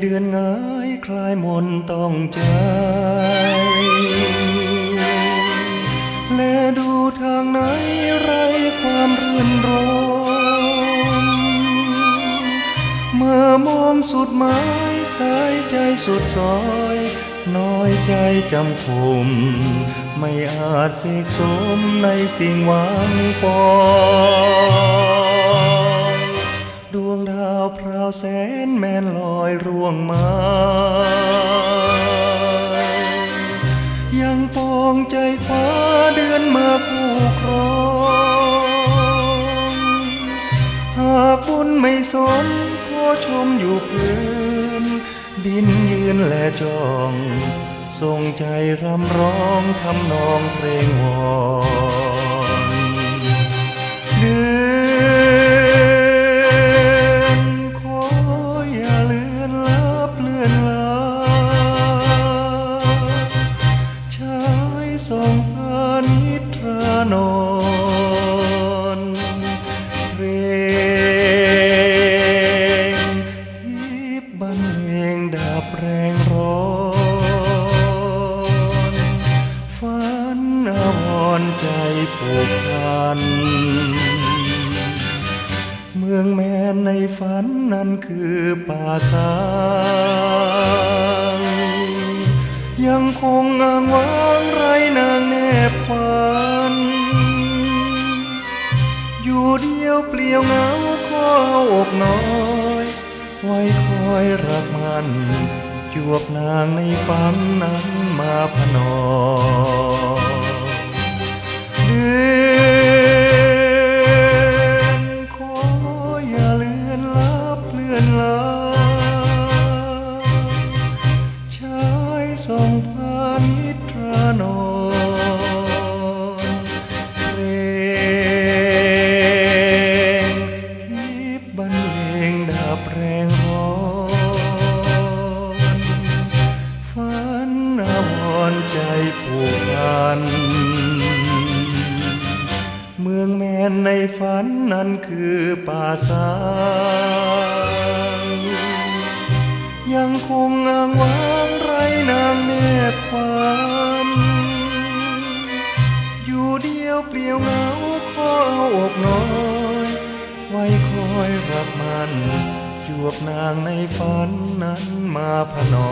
เดือนงายคลายมนต์ต้องใจ และดูทางไหนไรความรื่นรมเมื่อมองสุดหมายสายใจสุดซอย น้อยใจจำคมไม่อาจเสกสมในสิ่งหวังปอง สมขอชมอยู่พื้น ดินยืนและจองทรงใจรำร้องทำนองเพลงวอน งดาบแรงร้อนฝันอวรใจผูกพัน เมืองแมนในฝันนั้นคือป่าสางยังคงอ้างว้างไรนางแนบฝัน อยู่เดียวเปลี่ยวเหงาขอเออกน้อย ไว้คอยรักมัน จวบนางในฝันนั้นมาพนอเดือนขออย่าเลือนลับเลือนลา เมืองแมนในฝันนั้นคือป่าสางยังคงอ้างว้างไรนางแนบฝันอยู่เดียวเปลี่ยวเหงาขอเอาอกน้อย ไว้คอยรักมันจวบนางในฝันนั้นมาพนอ